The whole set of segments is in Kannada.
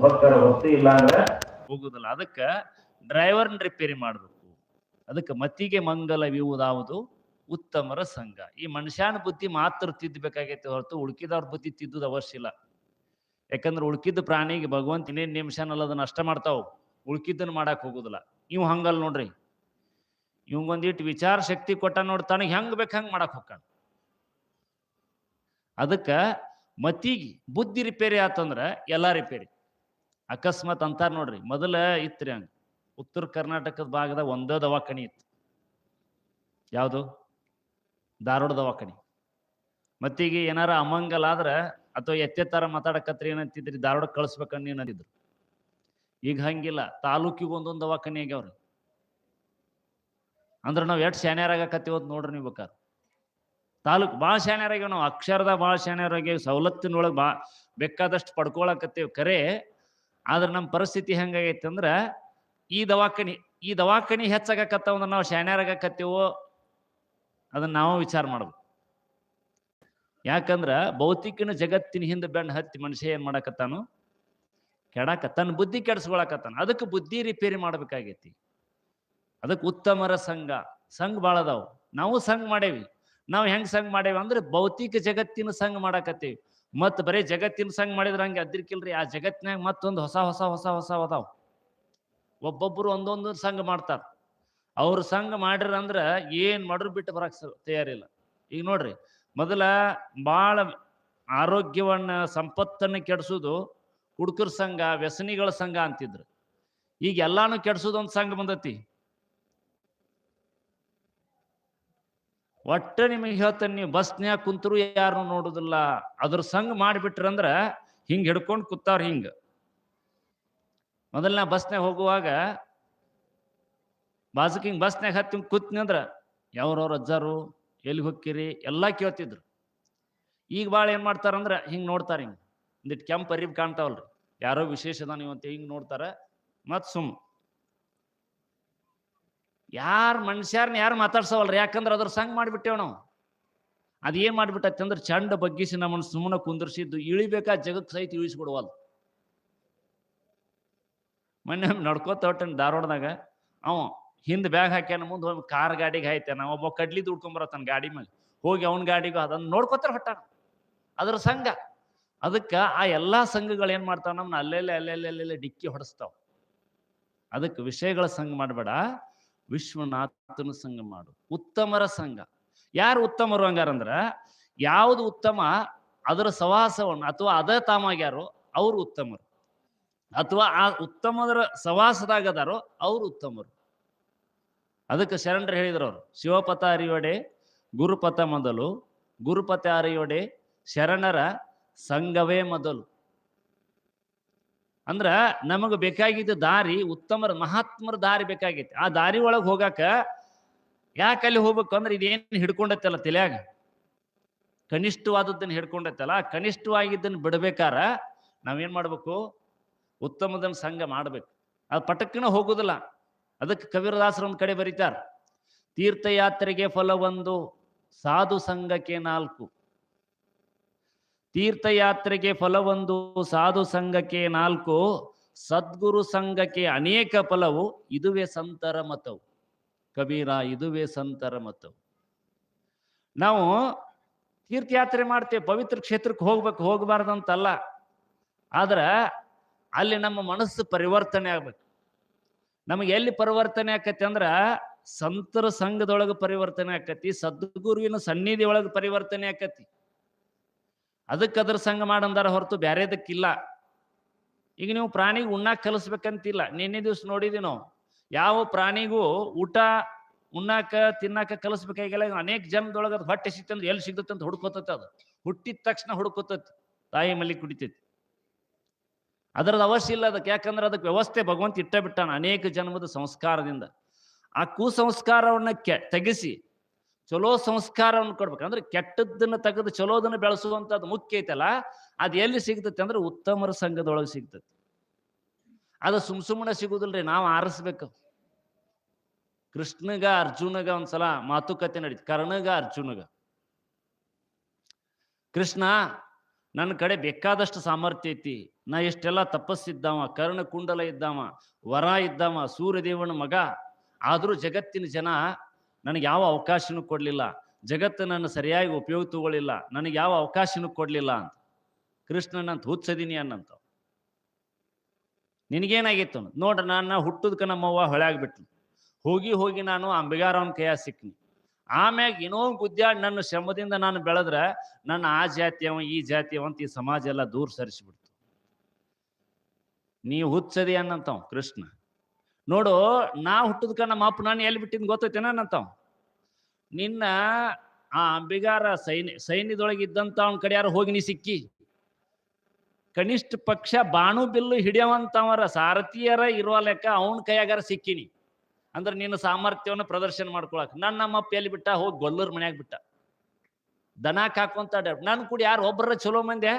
ಹೊಕ್ಕರ ಹೊತ್ತು ಇಲ್ಲ ಅಂದ್ರೆ ಹೋಗುದಿಲ್ಲ. ಅದಕ್ಕ ಡ್ರೈವರ್ನ ರಿಪೇರಿ ಮಾಡಬೇಕು. ಅದಕ್ಕೆ ಮತಿಗೆ ಮಂಗಲವಿಯುವುದಾವುದು ಉತ್ತಮರ ಸಂಘ. ಈ ಮನುಷ್ಯನ ಬುದ್ಧಿ ಮಾತ್ರ ತಿದ್ದಬೇಕಾಗೈತೆ ಹೊರತು ಉಳ್ಕಿದವ್ರ ಬುದ್ಧಿ ತಿದ್ದುದು ಅವಶ್ಯ ಇಲ್ಲ. ಯಾಕಂದ್ರೆ ಉಳ್ಕಿದ ಪ್ರಾಣಿಗೆ ಭಗವಂತ ಇನ್ನೇನು ನಿಮಿಷನಲ್ಲ ಅದನ್ನ ನಷ್ಟ ಮಾಡ್ತಾವು, ಉಳ್ಕಿದ್ದನ್ನ ಮಾಡಕ್ ಹೋಗುದಿಲ್ಲ. ಇವ್ ಹಂಗಲ್ ನೋಡ್ರಿ. ಇವಂಗೊಂದಿಟ್ಟು ವಿಚಾರ ಶಕ್ತಿ ಕೊಟ್ಟ ನೋಡಿ ತನಗೆ ಹೆಂಗ್ ಬೇಕು ಹಂಗ್ ಮಾಡಕ್ ಹೋಗ್ತಾನ. ಅದಕ್ಕ ಮತಿಗೆ ಬುದ್ಧಿ ರಿಪೇರಿ ಆತಂದ್ರ ಎಲ್ಲಾ ರಿಪೇರಿ ಅಕಸ್ಮಾತ್ ಅಂತಾರ ನೋಡ್ರಿ, ಮೊದಲ ಇತ್ರಿ ಹಂಗ. ಉತ್ತರ ಕರ್ನಾಟಕದ ಭಾಗದ ಒಂದೇ ದವಾಖಾನಿ ಇತ್ತು. ಯಾವುದು? ಧಾರವಾಡ ದವಾಖಾನಿ. ಮತ್ತೀಗ ಏನಾರ ಅಮಂಗಲ ಆದ್ರೆ ಅಥವಾ ಎತ್ತೆತ್ತಾರ ತರ ಮಾತಾಡಕತ್ರಿ ಏನಂತಿದ್ರಿ, ಧಾರವಾಡ ಕಳಿಸ್ಬೇಕನ್ನ ಏನಂತಿದ್ರು ಈಗ ಹಂಗಿಲ್ಲ, ತಾಲೂಕಿಗೆ ಒಂದೊಂದು ದವಾಖಾನಿ ಆಗ್ಯಾವ್ರಿ. ಅಂದ್ರೆ ನಾವು ಎಷ್ಟು ಶಾನ್ಯಾರಾಗಕತ್ತೀವಿ ಅಂತ ನೋಡ್ರಿ ನೀವು ಬೇಕಾದ್ರೆ ತಾಲೂಕ್ ಭಾಳ ಶಾನ್ಯಾರಾಗ್ಯಾವ ನಾವು, ಅಕ್ಷರದ ಭಾಳ ಶಾನ್ಯಾರಾಗ್ಯಾವ ಸವಲತ್ತಿನೊಳಗೆ ಬಾ, ಬೇಕಾದಷ್ಟು ಪಡ್ಕೊಳಕತ್ತೀವಿ. ಖರೆ ಆದ್ರೆ ನಮ್ಮ ಪರಿಸ್ಥಿತಿ ಹೆಂಗಾಗೈತೆ ಅಂದ್ರೆ ಈ ದವಾಖಾನಿ ಈ ದವಾಖಾನಿ ಹೆಚ್ಚಾಗಕತ್ತಾವ ಅಂದ್ರೆ ನಾವು ಶಾನ್ಯಾರಾಗಕತ್ತೀವೋ ಅದನ್ನ ನಾವು ವಿಚಾರ ಮಾಡ್ಬೇಕು. ಯಾಕಂದ್ರ ಭೌತಿಕನ ಜಗತ್ತಿನ ಹಿಂದೆ ಬೆಣ್ಣ ಹತ್ತಿ ಮನುಷ್ಯ ಏನ್ ಮಾಡಕತ್ತಾನು? ಕೆಡಾಕ ತನ್ನ ಬುದ್ಧಿ ಕೆಡಿಸ್ಕೊಳಕತ್ತಾನ. ಅದಕ್ಕೆ ಬುದ್ಧಿ ರಿಪೇರಿ ಮಾಡ್ಬೇಕಾಗೈತಿ. ಅದಕ್ಕೆ ಉತ್ತಮರ ಸಂಘ ಸಂಘ ಭಾಳ ನಾವು ಸಂಘ ಮಾಡೇವಿ. ನಾವು ಹೆಂಗ್ ಸಂಘ ಮಾಡೇವಿ ಅಂದ್ರೆ ಭೌತಿಕ ಜಗತ್ತಿನ ಸಂಘ ಮಾಡಾಕತ್ತೀವಿ. ಮತ್ ಬರೀ ಜಗತ್ತಿನ ಸಂಘ ಮಾಡಿದ್ರ ಹಂಗೆ ಅದ್ರಿಕಿಲ್ರಿ. ಆ ಜಗತ್ತಿನಾಗ ಮತ್ತೊಂದು ಹೊಸ ಹೊಸ ಹೊಸ ಹೊಸ ಅದಾವ. ಒಬ್ಬೊಬ್ರು ಒಂದೊಂದು ಸಂಘ ಮಾಡ್ತಾರ. ಅವ್ರ ಸಂಘ ಮಾಡಿರ ಅಂದ್ರ ಏನ್ ಮಾಡ್ರು ಬಿಟ್ಟು ಬರಕ್ ತಯಾರಿಲ್ಲ. ಈಗ ನೋಡ್ರಿ, ಮೊದಲ ಬಾಳ ಆರೋಗ್ಯವನ್ನ, ಸಂಪತ್ತನ್ನ ಕೆಡಿಸೋದು ಹುಡುಕರ ಸಂಘ, ವ್ಯಸನಿಗಳ ಸಂಘ ಅಂತಿದ್ರು. ಈಗ ಎಲ್ಲಾನು ಕೆಡ್ಸೋದೊಂದು ಸಂಘ ಬಂದತಿ. ಒಟ್ಟ ನಿಮಗೆ ಹೇಳ್ತೇನೆ, ನೀವು ಬಸ್ನ್ಯಾಗ ಕುಂತರು ಯಾರು ನೋಡುದಿಲ್ಲ. ಅದ್ರ ಸಂಘ ಮಾಡಿಬಿಟ್ರಂದ್ರ ಹಿಂಗ್ ಹಿಡ್ಕೊಂಡು ಕೂತಾವ್ರ ಹಿಂಗ. ಮೊದಲನೇ ಬಸ್ನ್ಯಾಗ ಹೋಗುವಾಗ ಬಾಜುಕ್ ಹಿಂಗ್ ಬಸ್ನ್ಯಾಗ ಹತ್ತಿ ಕೂತ್ನಿ ಅಂದ್ರ ಯಾವ್ರವ್ರ ಅಜ್ಜಾರು ಎಲ್ಲಿ ಹೊಕ್ಕಿರಿ ಎಲ್ಲಾ ಕೇಳ್ತಿದ್ರು. ಈಗ ಭಾಳ ಏನ್ ಮಾಡ್ತಾರಂದ್ರ ಹಿಂಗ್ ನೋಡ್ತಾರ ಹಿಂಗ್. ಒಂದಿಟ್ಟು ಕೆಂಪ್ ಅರಿಬ್ ಕಾಣ್ತಾವಲ್ರಿ. ಯಾರೋ ವಿಶೇಷ ಅದಾನ ಅಂತ ಹಿಂಗ್ ನೋಡ್ತಾರ. ಸುಮ್ ಯಾರ್ ಮನುಷ್ಯಾರನ್ನ ಯಾರು ಮಾತಾಡ್ಸವಲ್ರಿ? ಯಾಕಂದ್ರೆ ಅದ್ರ ಸಂಘ ಮಾಡಿಬಿಟ್ಟೇವ್ ನಾವು. ಅದು ಏನು ಮಾಡಿಬಿಟ್ಟೈತೆ ಅಂದ್ರೆ ಚಂಡ ಬಗ್ಗಿಸಿ ನಮ್ಮನ್ನು ಸುಮ್ಮನೆ ಕುಂದರ್ಸಿದ್ದು ಇಳಿಬೇಕಾ ಜಗಕ್ಕೆ ಸಹಿತ ಇಳಿಸ್ಬಿಡುವಲ್ ಮೊನ್ನೆ ನಡ್ಕೋತ ಹೊಟ್ಟೆ ಧಾರವಾಡದಾಗ ಅವ ಹಿಂದ್ ಬ್ಯಾಗ್ ಹಾಕ್ಯಾನ, ಮುಂದೆ ಹೋಗಿ ಕಾರ್ ಗಾಡಿಗೆ ಹಾಯ್ತಾನ ಒಬ್ಬ ಕಡ್ಲಿ ದುಡ್ಕೊಂಬರತ್ತಾನ ಗಾಡಿ ಮೇಲೆ ಹೋಗಿ ಅವನ ಗಾಡಿಗೂ ಅದನ್ನ ನೋಡ್ಕೋತಾರ ಹೊಟ್ಟಾನ ಅದ್ರ ಸಂಘ. ಅದಕ್ಕ ಆ ಎಲ್ಲಾ ಸಂಘಗಳು ಏನು ಮಾಡ್ತಾವ ನಮ್ಮನ್ನ ಅಲ್ಲೆಲ್ಲೇ ಅಲ್ಲೆಲ್ಲೇ ಅಲ್ಲೆಲ್ಲೇ ಡಿಕ್ಕಿ ಹೊಡೆಸ್ತಾವ. ಅದಕ್ಕೆ ವಿಷಯಗಳ ಸಂಘ ಮಾಡಬೇಡ. ವಿಶ್ವನಾಥನ ಸಂಘ ಮಾಡು. ಉತ್ತಮರ ಸಂಘ. ಯಾರು ಉತ್ತಮರು ಹಂಗಾರಂದ್ರ, ಯಾವುದು ಉತ್ತಮ, ಅದರ ಸವಾಸವನ್ನು ಅಥವಾ ಅದ ತಾಮಾಗ್ಯಾರೋ ಅವ್ರು ಉತ್ತಮರು. ಅಥವಾ ಆ ಉತ್ತಮದರ ಸವಾಸದಾಗದಾರೋ ಅವ್ರು ಉತ್ತಮರು. ಅದಕ್ಕೆ ಶರಣರು ಹೇಳಿದ್ರು ಅವರು, ಶಿವಪಥ ಅರಿಯೋಡೆ, ಗುರುಪಥ ಮೊದಲು, ಗುರುಪಥ ಅರಿಯೋಡೆ, ಶರಣರ ಸಂಘವೇ ಮೊದಲು. ಅಂದ್ರ ನಮಗೆ ಬೇಕಾಗಿದ್ದ ದಾರಿ, ಉತ್ತಮರ, ಮಹಾತ್ಮರ ದಾರಿ ಬೇಕಾಗೈತಿ ಆ ದಾರಿ ಒಳಗೆ ಹೋಗಾಕ ಯಾಕೆ ಅಲ್ಲಿ ಹೋಗ್ಬೇಕು ಅಂದ್ರೆ ಇದೇನ್ ಹಿಡ್ಕೊಂಡೈತಲ್ಲ ತಲೆಯಾಗ? ಕನಿಷ್ಠವಾದದ್ದನ್ನು ಹಿಡ್ಕೊಂಡೈತಲ್ಲ. ಆ ಕನಿಷ್ಠವಾಗಿದ್ದನ್ನ ಬಿಡ್ಬೇಕಾರ. ನಾವೇನ್ ಮಾಡ್ಬೇಕು? ಉತ್ತಮದನ್ನ ಸಂಘ ಮಾಡ್ಬೇಕು. ಅದು ಪಟಕ್ಕನ ಹೋಗುದಿಲ್ಲ. ಅದಕ್ಕೆ ಕವಿರದಾಸರ ಒಂದು ಕಡೆ ಬರೀತಾರ. ತೀರ್ಥಯಾತ್ರೆಗೆ ಫಲವೊಂದು ಸಾಧು ಸಂಘಕ್ಕೆ ನಾಲ್ಕು. ತೀರ್ಥಯಾತ್ರೆಗೆ ಫಲವೊಂದು ಸಾಧು ಸಂಘಕ್ಕೆ ನಾಲ್ಕು, ಸದ್ಗುರು ಸಂಘಕ್ಕೆ ಅನೇಕ ಫಲವು, ಇದುವೇ ಸಂತರ ಮತವು. ಕಬೀರ, ಇದುವೇ ಸಂತರ ಮತವು. ನಾವು ತೀರ್ಥಯಾತ್ರೆ ಮಾಡ್ತೇವೆ, ಪವಿತ್ರ ಕ್ಷೇತ್ರಕ್ಕೆ ಹೋಗ್ಬೇಕು, ಹೋಗಬಾರ್ದಂತಲ್ಲ. ಆದ್ರೆ ಅಲ್ಲಿ ನಮ್ಮ ಮನಸ್ಸು ಪರಿವರ್ತನೆ ಆಗ್ಬೇಕು. ನಮಗೆ ಎಲ್ಲಿ ಪರಿವರ್ತನೆ ಆಕತಿ ಅಂದ್ರ ಸಂತರ ಸಂಘದೊಳಗೆ ಪರಿವರ್ತನೆ ಆಕತಿ, ಸದ್ಗುರುವಿನ ಸನ್ನಿಧಿ ಒಳಗೆ ಪರಿವರ್ತನೆ ಆಕತಿ. ಅದಕ್ಕೆ ಅದ್ರ ಸಂಘ ಮಾಡಂದಾರ ಹೊರತು ಬ್ಯಾರೇದಕ್ಕಿಲ್ಲ. ಈಗ ನೀವು ಪ್ರಾಣಿಗೆ ಉಣ್ಣಾಕ್ ಕಲಿಸ್ಬೇಕಂತಿಲ್ಲ. ನಿನ್ನೆ ದಿವ್ಸ ನೋಡಿದ್ವಿ ನಾವು. ಯಾವ ಪ್ರಾಣಿಗೂ ಊಟ, ಉಣ್ಣಾಕ, ತಿನ್ನಾಕ ಕಲಿಸ್ಬೇಕಾಗಿಲ್ಲ. ಅನೇಕ ಜನದೊಳಗೆ ಅದು ಹೊಟ್ಟೆ ಸಿಕ್ತಂದ್ರೆ ಎಲ್ಲಿ ಸಿಗುತ್ತೆ ಅಂತ ಹುಡ್ಕೋತತ್ತೆ ಅದು. ಹುಟ್ಟಿದ ತಕ್ಷಣ ಹುಡ್ಕೋತೈತಿ. ತಾಯಿ ಮಲ್ಲಿ ಕುಡಿತೈತಿ. ಅದರದ ಅವಶ್ಯ ಇಲ್ಲ ಅದಕ್ಕೆ. ಯಾಕಂದ್ರೆ ಅದಕ್ಕೆ ವ್ಯವಸ್ಥೆ ಭಗವಂತ ಇಟ್ಟ ಬಿಟ್ಟಾನ ಅನೇಕ ಜನ್ಮದ ಸಂಸ್ಕಾರದಿಂದ. ಆ ಕುಸಂಸ್ಕಾರವನ್ನ ಕೆ, ತೆಗಿಸಿ ಚಲೋ ಸಂಸ್ಕಾರವನ್ನು ಕೊಡ್ಬೇಕು. ಅಂದ್ರೆ ಕೆಟ್ಟದ್ದನ್ನ ತೆಗೆದು ಚಲೋದನ್ನ ಬೆಳೆಸುವಂತದ್ದು ಮುಖ್ಯ ಐತಲ್ಲ, ಅದು ಎಲ್ಲಿ ಸಿಗ್ತೈತಿ ಅಂದ್ರೆ ಉತ್ತಮರ ಸಂಘದೊಳಗೆ ಸಿಗ್ತೈತಿ. ಅದು ಸುಮ್ ಸುಮ್ಮನೆ ಸಿಗುದಿಲ್ರಿ, ನಾವು ಆರಿಸ್ಬೇಕು. ಕೃಷ್ಣಗ, ಅರ್ಜುನಗ ಒಂದ್ಸಲ ಮಾತುಕತೆ ನಡೀತು, ಕರ್ಣಗ, ಅರ್ಜುನಗ. ಕೃಷ್ಣ ನನ್ನ ಕಡೆ ಬೇಕಾದಷ್ಟು ಸಾಮರ್ಥ್ಯ ಐತಿ, ನಾ ಇಷ್ಟೆಲ್ಲ ತಪಸ್ಸಿದ್ದಾವ, ಕರ್ಣ ಕುಂಡಲ ಇದ್ದಾವ, ವರ ಇದ್ದಾವ, ಸೂರ್ಯದೇವನ ಮಗ. ಆದರೂ ಜಗತ್ತಿನ ಜನ ನನಗೆ ಯಾವ ಅವಕಾಶನೂ ಕೊಡಲಿಲ್ಲ. ಜಗತ್ತು ನನ್ನ ಸರಿಯಾಗಿ ಉಪಯೋಗ ತಗೊಳ್ಳಿಲ್ಲ ನನಗೆ ಯಾವ ಅವಕಾಶನೂ ಕೊಡಲಿಲ್ಲ ಅಂತ. ಕೃಷ್ಣನಂತ ಹುಚ್ಚದೀನಿ ಅನ್ನಂತ ನಿನಗೇನಾಗಿತ್ತು ನೋಡ್ರಿ ನಾನು ಹುಟ್ಟುದಕ್ಕೆ ನಮ್ಮವ್ವ ಹೊಳ್ಯಾಗ್ಬಿಟ್ಲು. ಹೋಗಿ ಹೋಗಿ ನಾನು ಅಂಬಿಗಾರವನ ಕೈಯಾಗ ಸಿಕ್ನಿ ಆಮ್ಯಾಗ ಏನೋ ಗುದ್ದ್ಯಾಡ್ ನನ್ನ ಶ್ರಮದಿಂದ ನಾನು ಬೆಳೆದ್ರೆ ನನ್ನ ಆ ಜಾತಿಯವ ಈ ಜಾತಿಯವ ಅಂತ ಈ ಸಮಾಜ ಎಲ್ಲ ದೂರ ಸರಿಸಿಬಿಡ್ತು. ನೀ ಹುಚ್ಚದಿ ಅನ್ನಂತವ ಕೃಷ್ಣ. ನೋಡು, ನಾ ಹುಟ್ಟದ್ಕ ನಮ್ಮ ಅಪ್ಪ ನಾನು ಎಲ್ಲಿ ಬಿಟ್ಟಿದ್ ಗೊತ್ತೈತೇನ ನಂತಾವ್ ನಿನ್ನ ಆ ಅಂಬಿಗಾರ ಸೈನ್ಯ ಸೈನ್ಯದೊಳಗೆ ಇದ್ದಂತ ಅವನ ಕಡೆ ಯಾರು ಹೋಗಿ ನೀ ಸಿಕ್ಕಿ. ಕನಿಷ್ಠ ಪಕ್ಷ ಬಾಣು ಬಿಲ್ಲು ಹಿಡಿಯವಂತವರ ಸಾರಥಿಯರ ಇರುವ ಲೆಕ್ಕ ಅವನ ಕೈಯಾಗಾರ ಸಿಕ್ಕಿನಿ. ಅಂದ್ರೆ ನಿನ್ನ ಸಾಮರ್ಥ್ಯವನ್ನು ಪ್ರದರ್ಶನ ಮಾಡ್ಕೊಳಕ್. ನನ್ನ ನಮ್ಮಪ್ಪ ಎಲ್ಲಿ ಬಿಟ್ಟ? ಹೋಗಿ ಗೊಲ್ಲರ್ ಮನ್ಯಾಗ ಬಿಟ್ಟ. ದನ ಕಾಕೊಂತ ನಾನು ಕೂಡ ಯಾರು ಒಬ್ಬರ ಚಲೋ ಮಂದೆ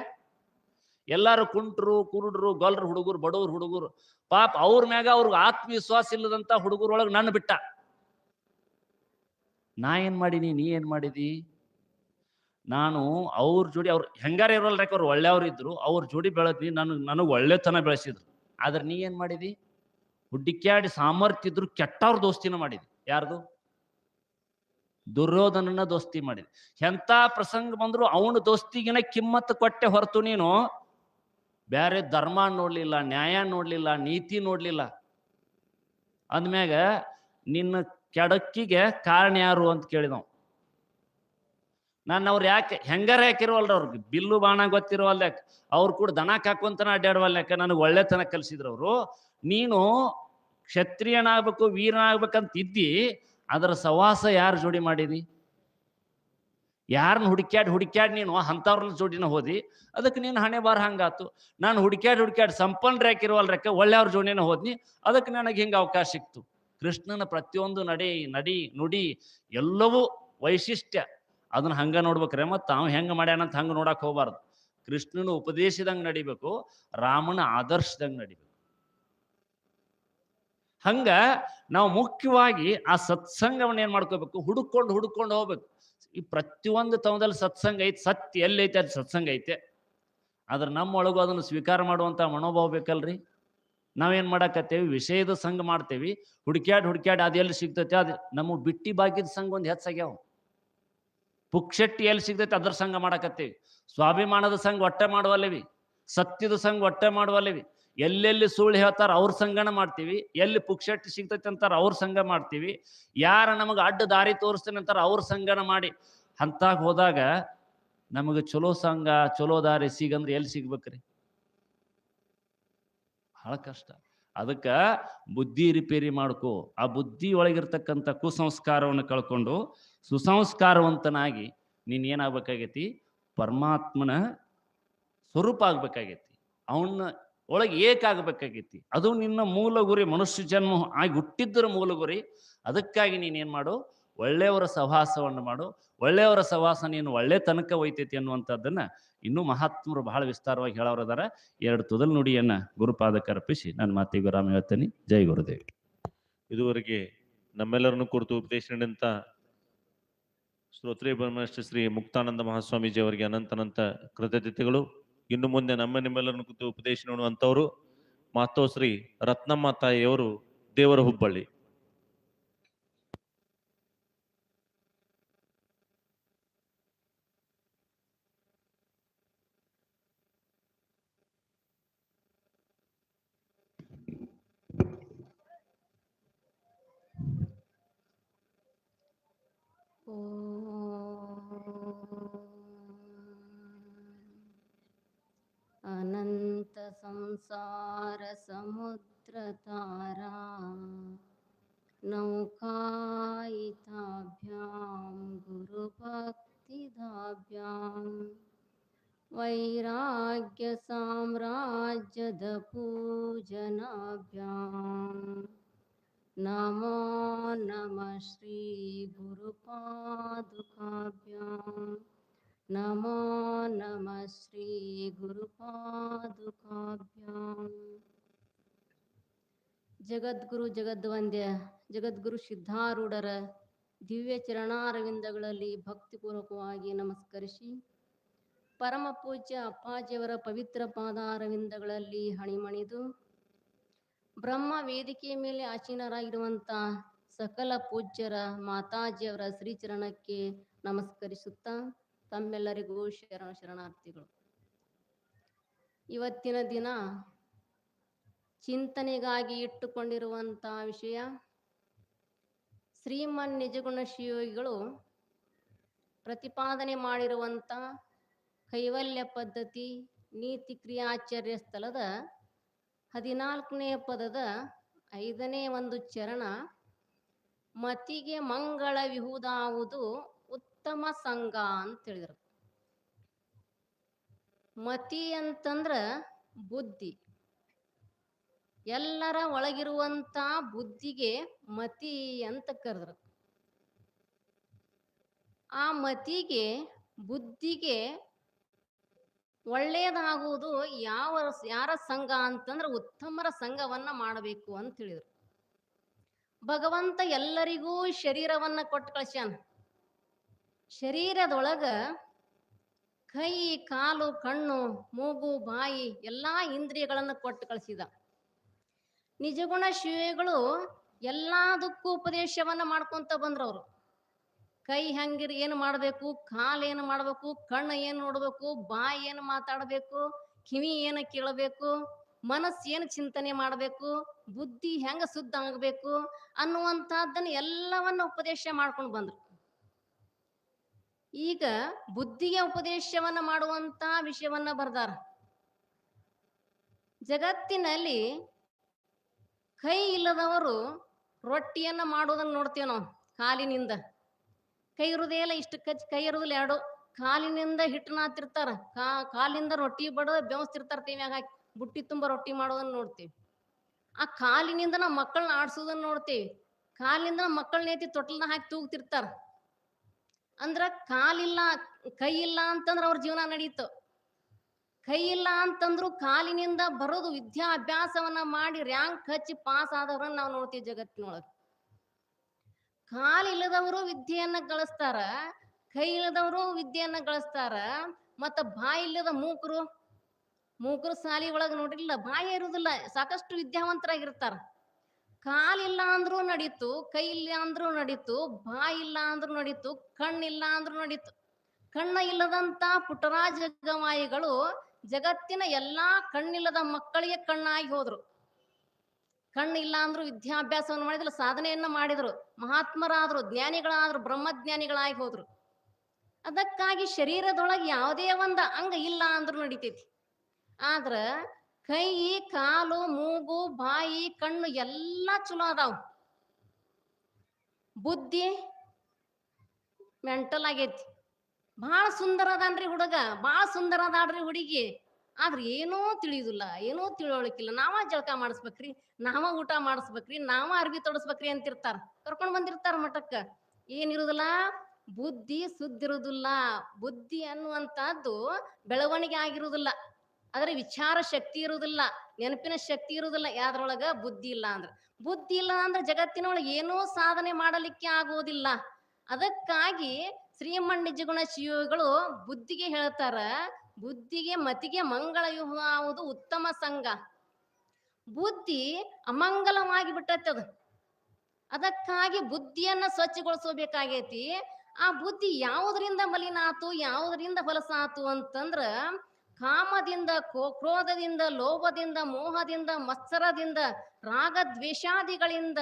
ಎಲ್ಲಾರು ಕುಂಟ್ರು, ಕುರುಡ್ರು, ಗೊಲ್ರು ಹುಡುಗರು, ಬಡವ್ರು ಹುಡುಗರು, ಪಾಪ ಅವ್ರ ಮ್ಯಾಗ ಅವ್ರಿಗೆ ಆತ್ಮವಿಶ್ವಾಸ ಇಲ್ಲದಂತ ಹುಡುಗರೊಳಗೆ ನನ್ನ ಬಿಟ್ಟ. ನಾ ಏನ್ ಮಾಡೀನಿ, ನೀ ಏನ್ ಮಾಡಿದಿ? ನಾನು ಅವ್ರ ಜೋಡಿ, ಅವ್ರು ಹೆಂಗಾರ ಇರೋಲ್ರಿ ಅವ್ರು ಒಳ್ಳೆಯವ್ರು ಇದ್ರು, ಅವ್ರ ಜೋಡಿ ಬೆಳೆದ್ವಿ, ನನಗೆ ನನಗೆ ಒಳ್ಳೆತನ ಬೆಳೆಸಿದ್ರು. ಆದ್ರೆ ನೀ ಏನ್ ಮಾಡಿದಿ? ಹುಡ್ಡಿಕ್ಯಾಡಿ ಸಾಮರ್ಥ್ಯ ಇದ್ರು ಕೆಟ್ಟವ್ರ ದೋಸ್ತಿನ ಮಾಡಿದಿ. ಯಾರ್ದು? ದುರ್ಯೋಧನನ ದೋಸ್ತಿ ಮಾಡಿದಿ. ಎಂತ ಪ್ರಸಂಗ ಬಂದ್ರು, ಅವನ ದೋಸ್ತಿಗಿನ ಕಿಮ್ಮತ್ತು ಕೊಟ್ಟೆ ಹೊರತು ನೀನು ಬೇರೆ ಧರ್ಮ ನೋಡಲಿಲ್ಲ, ನ್ಯಾಯ ನೋಡಲಿಲ್ಲ, ನೀತಿ ನೋಡಲಿಲ್ಲ. ಅಂದ್ಮ್ಯಾಗ ನಿನ್ನ ಕೆಡಕ್ಕಿಗೆ ಕಾರಣ ಯಾರು ಅಂತ ಕೇಳಿದವ್. ನಾನು ಅವ್ರು ಯಾಕೆ, ಹೆಂಗಾರ ಯಾಕಿರೋವಲ್ರ ಅವ್ರಿಗೆ? ಬಿಲ್ಲು ಬಾಣ ಗೊತ್ತಿರೋವಲ್ಲ ಅವ್ರು ಕೂಡ ದನ ಕಾಕೊಂತನ ಅಡ್ಡಾಡುವಲ್ಯಾಕ ನನಗೆ ಒಳ್ಳೆತನ ಕಲಿಸಿದ್ರು ಅವರು ನೀನು ಕ್ಷತ್ರಿಯನಾಗಬೇಕು ವೀರನಾಗ್ಬೇಕಂತ ಇದ್ದಿ ಅದರ ಸವಾಸ ಯಾರು ಜೋಡಿ ಮಾಡಿದಿ? ಯಾರನ್ನ ಹುಡುಕ್ಯಾಡ್ ಹುಡುಕ್ಯಾಡ್ ನೀನು ಅಂಥವ್ರನ್ನ ಜೋಡಿನ ಹೋದಿ, ಅದಕ್ಕೆ ನೀನು ಹಣೆ ಬಾರ ಹಂಗಾತು. ನಾನು ಹುಡುಕ್ಯಾಡ್ ಹುಡುಕ್ಯಾಡ್ ಸಂಪನ್ರ ಯಾಕಿರುವಲ್ರಕ್ಕ ಒಳ್ಳೆಯವ್ರ ಜೋಡಿನ ಹೋದ್ನಿ, ಅದಕ್ಕೆ ನನಗೆ ಹಿಂಗೆ ಅವಕಾಶ ಸಿಕ್ತು. ಕೃಷ್ಣನ ಪ್ರತಿಯೊಂದು ನಡೆ, ನಡಿ, ನುಡಿ, ಎಲ್ಲವೂ ವೈಶಿಷ್ಟ್ಯ. ಅದನ್ನ ಹಂಗ ನೋಡ್ಬೇಕ್ರೆ, ಮತ್ತು ತಾವು ಹೆಂಗ ಮಾಡ್ಯಾನಂತ ಹಂಗ ನೋಡಕ್ ಹೋಗ್ಬಾರ್ದು. ಕೃಷ್ಣನ ಉಪದೇಶದಂಗೆ ನಡಿಬೇಕು, ರಾಮನ ಆದರ್ಶದಂಗೆ ನಡಿಬೇಕು. ಹಂಗ ನಾವು ಮುಖ್ಯವಾಗಿ ಆ ಸತ್ಸಂಗವನ್ನ ಏನ್ ಮಾಡ್ಕೋಬೇಕು, ಹುಡುಕೊಂಡು ಹುಡುಕೊಂಡು ಹೋಗ್ಬೇಕು. ಈ ಪ್ರತಿಯೊಂದು ತವದಲ್ಲಿ ಸತ್ಸಂಗ ಐತೆ, ಸತ್ಯ ಎಲ್ಲೈತೆ ಅದು ಸತ್ಸಂಗ ಐತೆ. ಆದ್ರೆ ನಮ್ಮೊಳಗೂ ಅದನ್ನು ಸ್ವೀಕಾರ ಮಾಡುವಂತ ಮನೋಭಾವ ಬೇಕಲ್ರಿ? ನಾವೇನು ಮಾಡಾಕತ್ತೇವಿ? ವಿಷಯದ ಸಂಘ ಮಾಡ್ತೇವಿ. ಹುಡುಕ್ಯಾಡ್ ಹುಡುಕ್ಯಾಡ್ ಅದು ಎಲ್ಲಿ ಸಿಗ್ತೈತೆ? ಅದು ನಮ್ಮ ಬಿಟ್ಟಿ ಬಾಕಿದ ಸಂಘ ಒಂದು ಹೆಚ್ಚಾಗ್ಯಾವ ಪುಕ್ಷಟ್ಟಿ ಎಲ್ಲಿ ಸಿಗ್ತೈತೆ? ಅದ್ರ ಸಂಘ ಮಾಡಾಕತ್ತೇವಿ. ಸ್ವಾಭಿಮಾನದ ಸಂಘ ಒಟ್ಟೆ ಮಾಡುವಲ್ಲಿವಿ. ಸತ್ಯದ ಸಂಘ ಒಟ್ಟೆ ಮಾಡುವಲ್ಲಿವಿ. ಎಲ್ಲೆಲ್ಲಿ ಸುಳ್ಳು ಹೇಳ್ತಾರ ಅವ್ರ ಸಂಗಣ ಮಾಡ್ತೀವಿ, ಎಲ್ಲಿ ಪುಕ್ಷಟ್ಟಿ ಸಿಗ್ತೈತೆ ಅಂತಾರ ಅವ್ರ ಸಂಘ ಮಾಡ್ತೀವಿ. ಯಾರ ನಮಗೆ ಅಡ್ಡ ದಾರಿ ತೋರಿಸ್ತೇನೆ ಅಂತಾರ ಅವ್ರ ಸಂಘನ ಮಾಡಿ. ಅಂತಾಗ ಹೋದಾಗ ನಮಗೆ ಚಲೋ ಸಂಘ, ಚಲೋ ದಾರಿ ಸಿಗಂದ್ರೆ ಎಲ್ಲಿ ಸಿಗ್ಬೇಕ್ರಿ? ಬಹಳ ಕಷ್ಟ. ಅದಕ್ಕ ಬುದ್ಧಿ ರಿಪೇರಿ ಮಾಡ್ಕೋ. ಆ ಬುದ್ಧಿ ಒಳಗಿರ್ತಕ್ಕಂಥ ಕುಸಂಸ್ಕಾರವನ್ನು ಕಳ್ಕೊಂಡು ಸುಸಂಸ್ಕಾರವಂತನಾಗಿ ನೀನ್ ಏನಾಗ್ಬೇಕಾಗೈತಿ ಪರಮಾತ್ಮನ ಸ್ವರೂಪ ಆಗ್ಬೇಕಾಗೈತಿ. ಅವನ್ನ ಒಳಗೆ ಏಕಾಗಬೇಕಾಗೈತಿ. ಅದು ನಿನ್ನ ಮೂಲ ಗುರಿ ಮನುಷ್ಯ ಜನ್ಮ ಆಗಿ ಹುಟ್ಟಿದ್ದರ ಮೂಲ ಗುರಿ ಅದಕ್ಕಾಗಿ ನೀನೇನು ಮಾಡು? ಒಳ್ಳೆಯವರ ಸಹವಾಸವನ್ನು ಮಾಡು. ಒಳ್ಳೆಯವರ ಸಹವಾಸ ನೀನು ಒಳ್ಳೆ ತನಕ ಒಯ್ತೈತಿ ಅನ್ನುವಂಥದ್ದನ್ನು ಇನ್ನೂ ಮಹಾತ್ಮರು ಬಹಳ ವಿಸ್ತಾರವಾಗಿ ಹೇಳೋರದಾರ ಎರಡು ತುದಲ್ ನುಡಿಯನ್ನ ಗುರುಪಾದಕ್ಕೆ ಅರ್ಪಿಸಿ ನನ್ನ ಮಾತಿಗೆ ವಿರಾಮ ಹೇಳ್ತೇನೆ. ಜೈ ಗುರುದೇವ್. ಇದುವರೆಗೆ ನಮ್ಮೆಲ್ಲರನ್ನು ಕುರಿತು ಉಪದೇಶ ನೀಡಿದಂತ ಶ್ರೋತ್ರಿ ಶ್ರೀ ಮುಕ್ತಾನಂದ ಮಹಾಸ್ವಾಮೀಜಿ ಅವರಿಗೆ ಅನಂತನಂತ ಕೃತಜ್ಞತೆಗಳು. ಇನ್ನು ಮುಂದೆ ನಮ್ಮ ನಿಮ್ಮೆಲ್ಲರನ್ನು ಕುರಿತು ಉಪದೇಶ ನೋಡುವಂಥವರು ಮಾತೋಶ್ರೀ ರತ್ನಮ್ಮ ತಾಯಿಯವರು ದೇವರ ಹುಬ್ಬಳ್ಳಿ. अनन्त संसार समुद्रतारा नौकायिताभ्यां गुरुभक्तिदाभ्यां वैराग्यसाम्राज्यदपूजनाभ्यां नमो नमः श्रीगुरुपादुकाभ्यां नमो नमः श्रीगुरुपादुकाभ्याम् ಜಗದ್ಗುರು ಜಗದ್ವಂದ್ಯ ಜಗದ್ಗುರು ಸಿದ್ಧಾರೂಢರ ದಿವ್ಯ ಚರಣಾರವಿಂದಗಳಲ್ಲಿ ಭಕ್ತಿಪೂರ್ವಕವಾಗಿ ನಮಸ್ಕರಿಸಿ ಪರಮ ಪೂಜ್ಯ ಅಪ್ಪಾಜಿಯವರ ಪವಿತ್ರ ಪಾದಾರವಿಂದಗಳಲ್ಲಿ ಹಣಿಮಣಿದು ಬ್ರಹ್ಮ ವೇದಿಕೆಯ ಮೇಲೆ ಆಸೀನರಾಗಿರುವಂತ ಸಕಲ ಪೂಜ್ಯರ ಮಾತಾಜಿಯವರ ಶ್ರೀಚರಣಕ್ಕೆ ನಮಸ್ಕರಿಸುತ್ತಾ ತಮ್ಮೆಲ್ಲರಿಗೂ ಶರಣ ಶರಣಾರ್ಥಿಗಳು ಇವತ್ತಿನ ದಿನ ಚಿಂತನೆಗಾಗಿ ಇಟ್ಟುಕೊಂಡಿರುವಂತಹ ವಿಷಯ ಶ್ರೀಮನ್ ನಿಜಗುಣ ಶಿವಯೋಗಿಗಳು ಪ್ರತಿಪಾದನೆ ಮಾಡಿರುವಂತ ಕೈವಲ್ಯ ಪದ್ಧತಿ, ನೀತಿ ಕ್ರಿಯಾಚಾರ್ಯ ಸ್ಥಳದ ಹದಿನಾಲ್ಕನೇ ಪದದ ಐದನೇ ಒಂದು ಚರಣ ಮತಿಗೆ ಮಂಗಳ ವಿಹುದಾವುದು ಉತ್ತಮ ಸಂಘ ಅಂತ ಹೇಳಿದ್ರು. ಮತಿ ಅಂತಂದ್ರ ಬುದ್ಧಿ. ಎಲ್ಲರ ಒಳಗಿರುವಂತ ಬುದ್ಧಿಗೆ ಮತಿ ಅಂತ ಕರೆದ್ರು. ಆ ಮತಿಗೆ, ಬುದ್ಧಿಗೆ ಒಳ್ಳೆಯದಾಗುವುದು ಯಾವ ಯಾರ ಸಂಘ ಅಂತಂದ್ರೆ ಉತ್ತಮರ ಸಂಘವನ್ನ ಮಾಡಬೇಕು ಅಂತ ಹೇಳಿದ್ರು. ಭಗವಂತ ಎಲ್ಲರಿಗೂ ಶರೀರವನ್ನ ಕೊಟ್ಟು ಕಳ್ಸ್ಯಾನ. ಶರೀರದೊಳಗ ಕೈ, ಕಾಲು, ಕಣ್ಣು, ಮೂಗು, ಬಾಯಿ ಎಲ್ಲಾ ಇಂದ್ರಿಯಗಳನ್ನು ಕೊಟ್ಟು ಕಳಿಸಿದ. ನಿಜಗುಣ ಶಿವಗಳು ಎಲ್ಲದಕ್ಕೂ ಉಪದೇಶವನ್ನ ಮಾಡ್ಕೊಂತ ಬಂದ್ರು ಅವರು ಕೈ ಹಂಗಿರ್, ಏನು ಮಾಡಬೇಕು? ಕಾಲು ಏನು ಮಾಡಬೇಕು? ಕಣ್ಣು ಏನು ನೋಡಬೇಕು? ಬಾಯಿ ಏನು ಮಾತಾಡಬೇಕು? ಕಿವಿ ಏನು ಕೇಳಬೇಕು? ಮನಸ್ಸು ಏನು ಚಿಂತನೆ ಮಾಡಬೇಕು? ಬುದ್ಧಿ ಹೆಂಗ ಶುದ್ಧ ಆಗಬೇಕು ಅನ್ನುವಂಥದ್ದನ್ನು ಎಲ್ಲವನ್ನ ಉಪದೇಶ ಮಾಡ್ಕೊಂಡು ಬಂದ್ರು. ಈಗ ಬುದ್ಧಿಗೆ ಉಪದೇಶವನ್ನ ಮಾಡುವಂತ ವಿಷಯವನ್ನ ಬರ್ದಾರ. ಜಗತ್ತಿನಲ್ಲಿ ಕೈ ಇಲ್ಲದವರು ರೊಟ್ಟಿಯನ್ನ ಮಾಡೋದನ್ನ ನೋಡ್ತೀವಿ ನಾವು ಕಾಲಿನಿಂದ. ಕೈ ಇರುದೇ ಇಲ್ಲ, ಇಷ್ಟು ಕಚ್ ಕೈ ಇರುದಿಲ್ಲ, ಎರಡು ಕಾಲಿನಿಂದ ಹಿಟ್ಟು ನಾತಿರ್ತಾರ ಕಾ ಕಾಲಿಂದ ರೊಟ್ಟಿ ಬಡದ ಬೆವಸ್ತಿರ್ತಾರ ತೀವ್ಯಾಗ ಹಾಕಿ. ಬುಟ್ಟಿ ತುಂಬ ರೊಟ್ಟಿ ಮಾಡೋದನ್ನ ನೋಡ್ತೀವಿ. ಆ ಕಾಲಿನಿಂದ ನಾವು ಮಕ್ಕಳನ್ನ ಆಡ್ಸೋದನ್ನ ನೋಡ್ತೀವಿ. ಕಾಲಿನಿಂದ ಮಕ್ಕಳನ್ನ ಎತ್ತಿ ತೊಟ್ಲನ್ನ ಹಾಕಿ ತೂಗ್ತಿರ್ತಾರ. ಅಂದ್ರ ಕಾಲಿಲ್ಲ ಕೈ ಇಲ್ಲ ಅಂತಂದ್ರ ಅವ್ರ ಜೀವನ ನಡೀತು. ಕೈ ಇಲ್ಲ ಅಂತಂದ್ರು ಕಾಲಿನಿಂದ ಬರೋದು ವಿದ್ಯಾಭ್ಯಾಸವನ್ನ ಮಾಡಿ ರ್ಯಾಂಕ್ ಹಚ್ಚಿ ಪಾಸ್ ಆದವ್ರನ್ನ ನಾವು ನೋಡ್ತೀವಿ ಜಗತ್ತಿನೊಳಗೆ. ಕಾಲಿಲ್ಲದವರು ವಿದ್ಯೆಯನ್ನ ಗಳಿಸ್ತಾರ ಕೈ ಇಲ್ಲದವರು ವಿದ್ಯೆಯನ್ನ ಗಳಿಸ್ತಾರ, ಮತ್ತ ಬಾಯಿ ಇಲ್ಲದ ಮೂಕರು ಮೂಕರು ಸಾಲಿ ಒಳಗ ನೋಡಿರ್ಲಿಲ್ಲ, ಬಾಯಿ ಇರುದಿಲ್ಲ, ಸಾಕಷ್ಟು ವಿದ್ಯಾವಂತರಾಗಿರ್ತಾರ. ಕಾಲಿಲ್ಲ ಅಂದ್ರೂ ನಡೀತು ಕೈ ಇಲ್ಲ ಅಂದ್ರೂ ನಡೀತು ಬಾಯಿ ಅಂದ್ರೂ ನಡೀತು, ಕಣ್ಣಿಲ್ಲ ಅಂದ್ರೂ ನಡೀತು. ಕಣ್ಣ ಇಲ್ಲದಂತ ಪುಟ್ಟರಾಜ ಗವಾಯಿಗಳು ಜಗತ್ತಿನ ಎಲ್ಲಾ ಕಣ್ಣಿಲ್ಲದ ಮಕ್ಕಳಿಗೆ ಕಣ್ಣಾಗಿ ಹೋದ್ರು. ಕಣ್ಣು ಇಲ್ಲ ಅಂದ್ರೂ ವಿದ್ಯಾಭ್ಯಾಸವನ್ನು ಮಾಡಿದ್ರು, ಸಾಧನೆಯನ್ನ ಮಾಡಿದ್ರು, ಮಹಾತ್ಮರಾದ್ರು, ಜ್ಞಾನಿಗಳಾದ್ರು, ಬ್ರಹ್ಮಜ್ಞಾನಿಗಳಾಗಿ ಹೋದ್ರು. ಅದಕ್ಕಾಗಿ ಶರೀರದೊಳಗೆ ಯಾವುದೇ ಒಂದು ಅಂಗ ಇಲ್ಲ ಅಂದ್ರೂ ನಡಿತೈತಿ. ಆದ್ರ ಕೈ, ಕಾಲು, ಮೂಗು, ಬಾಯಿ, ಕಣ್ಣು ಎಲ್ಲ ಚಲೋ ಅದಾವ. ಬುದ್ಧಿ ಮೆಂಟಲ್ ಆಗೈತಿ. ಬಹಳ ಸುಂದರ ಅದಾನ್ರಿ ಹುಡುಗ. ಬಹಳ ಸುಂದರ ಅದಾಡ್ರಿ ಹುಡುಗಿ. ಆದ್ರೆ ಏನೂ ತಿಳಿಯುದಿಲ್ಲ, ಏನೂ ತಿಳುವಳಿಕಿಲ್ಲ ನಾವ ಜಳಕ ಮಾಡಿಸ್ಬೇಕ್ರಿ, ನಾವ ಊಟ ಮಾಡಿಸ್ಬೇಕ್ರಿ, ನಾವ ಅರ್ಬಿ ತೊಡಸ್ಬೇಕ್ರಿ ಅಂತಿರ್ತಾರ. ಕರ್ಕೊಂಡ್ ಬಂದಿರ್ತಾರ ಮಠಕ್ಕ. ಏನಿರುದಿಲ್ಲ? ಬುದ್ಧಿ ಸುದ್ದಿರುದಿಲ್ಲ. ಬುದ್ಧಿ ಅನ್ನುವಂತಹದ್ದು ಬೆಳವಣಿಗೆ ಆಗಿರುವುದಿಲ್ಲ ಆದ್ರೆ ವಿಚಾರ ಶಕ್ತಿ ಇರುವುದಿಲ್ಲ, ನೆನಪಿನ ಶಕ್ತಿ ಇರುವುದಿಲ್ಲ, ಯಾವ್ದ್ರೊಳಗ ಬುದ್ಧಿ ಇಲ್ಲ ಅಂದ್ರೆ. ಬುದ್ಧಿ ಇಲ್ಲ ಅಂದ್ರೆ ಜಗತ್ತಿನೊಳಗೆ ಏನೂ ಸಾಧನೆ ಮಾಡಲಿಕ್ಕೆ ಆಗುವುದಿಲ್ಲ. ಅದಕ್ಕಾಗಿ ಶ್ರೀಮನ್ ನಿಜಗುಣ ಶಿವಗಳು ಬುದ್ಧಿಗೆ ಹೇಳ್ತಾರ, ಬುದ್ಧಿಗೆ ಮತಿಗೆ ಮಂಗಳ ಯಾವುದು ಉತ್ತಮ ಸಂಘ. ಬುದ್ಧಿ ಅಮಂಗಲವಾಗಿ ಬಿಟ್ಟೈತೆ ಅದು. ಅದಕ್ಕಾಗಿ ಬುದ್ಧಿಯನ್ನ ಸ್ವಚ್ಛಗೊಳಿಸಬೇಕಾಗೈತಿ. ಆ ಬುದ್ಧಿ ಯಾವುದರಿಂದ ಮಲಿನ ಆತು ಯಾವುದರಿಂದ ಹೊಲಸಾತು ಅಂತಂದ್ರ ಕಾಮದಿಂದ ಕ್ರೋಧದಿಂದ, ಲೋಭದಿಂದ, ಮೋಹದಿಂದ, ಮತ್ಸರದಿಂದ ರಾಗ ದ್ವೇಷಾದಿಗಳಿಂದ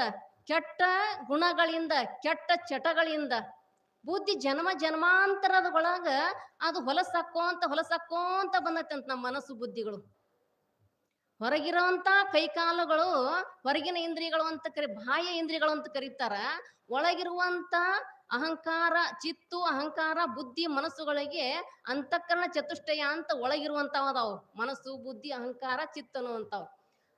ಕೆಟ್ಟ ಗುಣಗಳಿಂದ, ಕೆಟ್ಟ ಚಟಗಳಿಂದ, ಬುದ್ಧಿ ಜನ್ಮ ಜನ್ಮಾಂತರದ ಒಳಗ ಅದು ಹೊಲಸಕ್ಕೋಂತ ಹೊಲಸಕ್ಕೋಂತ ಅಂತ ನಮ್ಮ ಮನಸ್ಸು ಬುದ್ಧಿಗಳು. ಹೊರಗಿರೋಂತ ಕೈಕಾಲುಗಳು ಹೊರಗಿನ ಇಂದ್ರಿಯಗಳು ಅಂತ ಕರಿ, ಬಾಹ್ಯ ಇಂದ್ರಿಯಗಳು ಅಂತ ಕರೀತಾರ. ಒಳಗಿರುವಂತ ಅಹಂಕಾರ ಚಿತ್ತು, ಅಹಂಕಾರ ಬುದ್ಧಿ ಮನಸ್ಸುಗಳಿಗೆ ಅಂತಃಕರಣ ಚತುಷ್ಟಯ ಅಂತ ಒಳಗಿರುವಂಥವು ಅದಾವು ಮನಸ್ಸು, ಬುದ್ಧಿ, ಅಹಂಕಾರ ಚಿತ್ತನು ಅಂತವು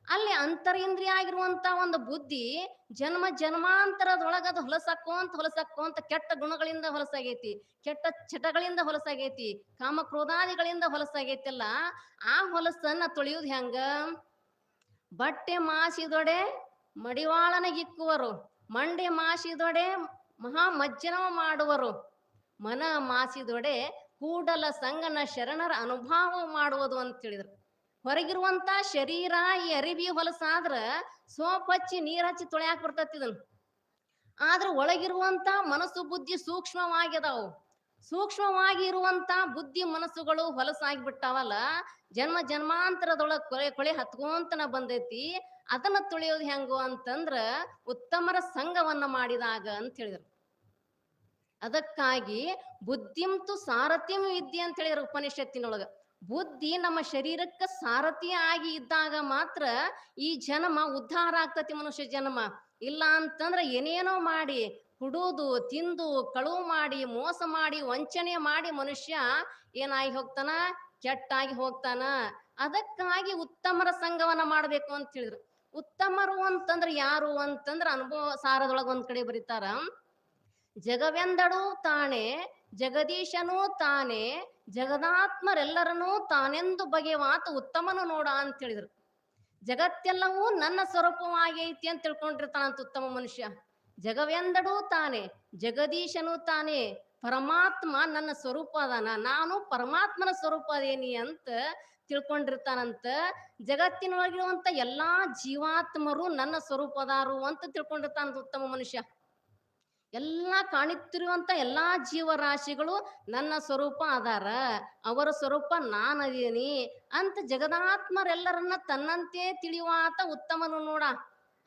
ಅಲ್ಲಿ ಅಂತರೇಂದ್ರಿಯ ಆಗಿರುವಂತ ಒಂದು ಬುದ್ಧಿ ಜನ್ಮ ಜನ್ಮಾಂತರದೊಳಗ ಅದು ಹೊಲಸಕ್ಕೋಂತ ಹೊಲಸಕ್ಕೋಂತ ಕೆಟ್ಟ ಗುಣಗಳಿಂದ ಹೊಲಸಾಗೈತಿ, ಕೆಟ್ಟ ಚಟಗಳಿಂದ ಹೊಲಸಾಗೈತಿ ಕಾಮ ಕ್ರೋಧಾದಿಗಳಿಂದ ಹೊಲಸಾಗೈತಿಲ್ಲ, ಆ ಹೊಲಸನ್ನ ತೊಳೆಯುವುದು ಹೆಂಗ? ಬಟ್ಟೆ ಮಾಸಿದೊಡೆ ಮಡಿವಾಳನಗಿಕ್ಕುವರು ಮಂಡೆ ಮಾಸಿದೊಡೆ ಮಹಾ ಮಜ್ಜನವ ಮಾಡುವರು. ಮನ ಮಾಸಿದೊಡೆ ಕೂಡಲ ಸಂಗನ ಶರಣರ ಅನುಭವ ಮಾಡುವುದು ಅಂತ ಹೇಳಿದ್ರು ಹೊರಗಿರುವಂತ ಶರೀರ ಈ ಅರಿವಿ ಹೊಲಸಾದ್ರ ಸೋಪ್ ಹಚ್ಚಿ ನೀರ್ ಹಚ್ಚಿ ತೊಳ್ಯಾಕ್ ಬರ್ತತಿ ಇದನ್ ಆದ್ರ ಒಳಗಿರುವಂತ ಮನಸ್ಸು ಬುದ್ಧಿ ಸೂಕ್ಷ್ಮವಾಗಿದಾವು. ಸೂಕ್ಷ್ಮವಾಗಿ ಇರುವಂತ ಬುದ್ಧಿ ಮನಸ್ಸುಗಳು ಹೊಲಸಾಗಿ ಬಿಟ್ಟಾವಲ್ಲ, ಜನ್ಮ ಜನ್ಮಾಂತರದೊಳಗ ಕೊಳೆ ಕೊಳೆ ಹತ್ಕೊಂತನ ಬಂದೈತಿ, ಅದನ್ನ ತುಳಿಯೋದು ಹೆಂಗೋ ಅಂತಂದ್ರ ಉತ್ತಮರ ಸಂಘವನ್ನ ಮಾಡಿದಾಗ ಅಂತ ಹೇಳಿದ್ರು. ಅದಕ್ಕಾಗಿ ಬುದ್ಧಿಂತು ಸಾರಥ್ಯಂ ವಿದ್ಯೆ ಅಂತ ಹೇಳಿದ್ರು ಉಪನಿಷತ್ತಿನೊಳಗ. ಬುದ್ಧಿ ನಮ್ಮ ಶರೀರಕ್ಕೆ ಸಾರಥಿ ಆಗಿ ಇದ್ದಾಗ ಮಾತ್ರ ಈ ಜನ್ಮ ಉದ್ಧಾರ ಆಗ್ತತಿ ಮನುಷ್ಯ ಜನ್ಮ. ಇಲ್ಲ ಅಂತಂದ್ರೆ ಏನೇನೋ ಮಾಡಿ, ಕುಡುದು, ತಿಂದು ಕಳುವು ಮಾಡಿ, ಮೋಸ ಮಾಡಿ, ವಂಚನೆ ಮಾಡಿ ಮನುಷ್ಯ ಏನಾಗಿ ಹೋಗ್ತಾನ? ಕೆಟ್ಟಾಗಿ ಹೋಗ್ತಾನ? ಅದಕ್ಕಾಗಿ ಉತ್ತಮರ ಸಂಘವನ್ನ ಮಾಡ್ಬೇಕು ಅಂತ ಹೇಳಿದ್ರು. ಉತ್ತಮರು ಅಂತಂದ್ರೆ ಯಾರು ಅಂತಂದ್ರ ಅನುಭವ ಸಾರದೊಳಗ ಒಂದ್ ಕಡೆ ಬರೀತಾರ. ಜಗವೆಂದಡು ತಾನೆ, ಜಗದೀಶನೂ ತಾನೆ, ಜಗದಾತ್ಮರೆಲ್ಲರನ್ನೂ ತಾನೆಂದು ಬಗೆವಾತ ಉತ್ತಮನು ನೋಡ ಅಂತ ಹೇಳಿದ್ರು. ಜಗತ್ತೆಲ್ಲವೂ ನನ್ನ ಸ್ವರೂಪವಾಗೈತಿ ಅಂತ ತಿಳ್ಕೊಂಡಿರ್ತಾನಂತ ಉತ್ತಮ ಮನುಷ್ಯ. ಜಗವೆಂದಡೂ ತಾನೆ, ಜಗದೀಶನು ತಾನೆ, ಪರಮಾತ್ಮ ನನ್ನ ಸ್ವರೂಪ ಅದಾನ, ನಾನು ಪರಮಾತ್ಮನ ಸ್ವರೂಪ ಅದೇನಿ ಅಂತ ತಿಳ್ಕೊಂಡಿರ್ತಾನಂತ ಜಗತ್ತಿನೊಳಗಿರುವಂತ ಎಲ್ಲಾ ಜೀವಾತ್ಮರು ನನ್ನ ಸ್ವರೂಪದಾರು ಅಂತ ತಿಳ್ಕೊಂಡಿರ್ತಾನಂತ ಉತ್ತಮ ಮನುಷ್ಯ. ಎಲ್ಲಾ ಕಾಣುತ್ತಿರುವಂತ ಎಲ್ಲಾ ಜೀವರಾಶಿಗಳು ನನ್ನ ಸ್ವರೂಪ ಅದಾರ. ಅವರ ಸ್ವರೂಪ ನಾನದೀನಿ ಅಂತ ಜಗದಾತ್ಮರೆಲ್ಲರನ್ನ ತನ್ನಂತೆ ತಿಳಿಯುವಾತ ಉತ್ತಮನು ನೋಡ.